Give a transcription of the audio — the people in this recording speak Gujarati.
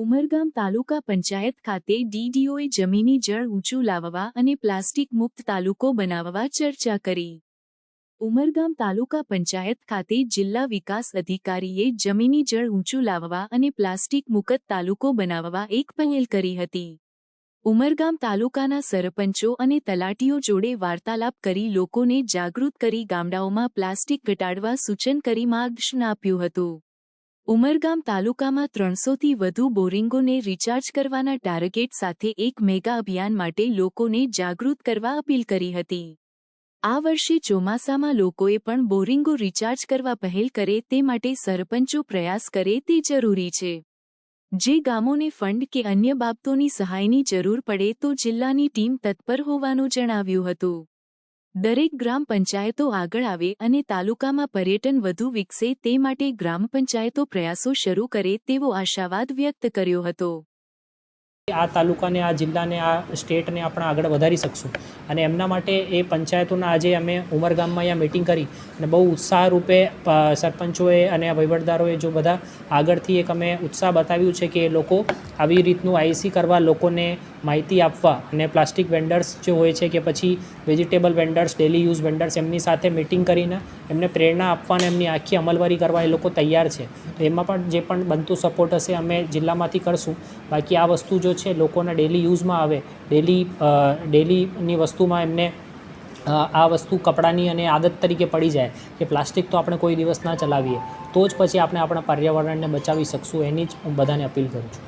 ઉમરગામ તાલુકા પંચાયત ખાતે ડીડીઓએ જમીની જળ ઊંચું લાવવા અને પ્લાસ્ટિક મુક્ત તાલુકો બનાવવા ચર્ચા કરી. ઉમરગામ તાલુકા પંચાયત ખાતે જિલ્લા વિકાસ અધિકારીએ જમીની જળ ઊંચું લાવવા અને પ્લાસ્ટિક મુક્ત તાલુકો બનાવવા એક પહેલ કરી હતી. ઉમરગામ તાલુકાના સરપંચો અને તલાટીઓ જોડે વાર્તાલાપ કરી લોકોને જાગૃત કરી ગામડાઓમાં પ્લાસ્ટિક ઘટાડવા સૂચન કરી માર્ગદર્શન આપ્યું હતું. ઉમરગામ તાલુકામાં ત્રણસોથી વધુ બોરિંગોને રિચાર્જ કરવાના ટાર્ગેટ સાથે એક મેગા અભિયાન માટે લોકોને જાગૃત કરવા અપીલ કરી હતી. આ વર્ષે ચોમાસામાં લોકોએ પણ બોરિંગો રિચાર્જ કરવા પહેલ કરે તે માટે સરપંચો પ્રયાસ કરે તે જરૂરી છે. જે ગામોને ફંડ કે અન્ય બાબતોની સહાયની જરૂર પડે તો જિલ્લાની ટીમ તત્પર હોવાનું જણાવ્યું હતું. દરેક ગ્રામ પંચાયતો આગળ આવે અને તાલુકામાં પર્યટન વધુ વિકસે તે માટે ગ્રામ પંચાયતો પ્રયાસો શરૂ કરે તેવો આશાવાદ વ્યક્ત કર્યો હતો. આ તાલુકાને, આ જિલ્લાને, આ સ્ટેટને આપણે આગળ વધારી શકશું. અને એમના માટે એ પંચાયતોના આજે અમે ઉમરગામમાં અહીંયા મિટિંગ કરી અને બહુ ઉત્સાહરૂપે સરપંચોએ અને વહીવટદારોએ જો બધા આગળથી એક અમે ઉત્સાહ બતાવ્યું છે કે એ લોકો આવી રીતનું આઈસી કરવા, લોકોને માહિતી આપવા અને પ્લાસ્ટિક વેન્ડર્સ જે હોય છે કે પછી vegetable vendors daily use vendors એમની સાથે મિટિંગ કરીને એમને પ્રેરણા આપવા અને એમની આખી અમલવારી કરવા એ લોકો તૈયાર છે. તો એમાં પણ જે પણ બનતું સપોર્ટ હશે અમે જિલ્લામાંથી કરશું. બાકી આ વસ્તુ જો છે, લોકોના ડેલી યુઝમાં આવે ડેલી ડેલીની વસ્તુમાં એમને આ વસ્તુ કપડાની અને આદત તરીકે પડી જાય કે પ્લાસ્ટિક તો આપણે કોઈ દિવસ ના ચલાવીએ, તો જ પછી આપણે આપણા પર્યાવરણને બચાવી શકશું, એની જ હું બધાને અપીલ કરું છું.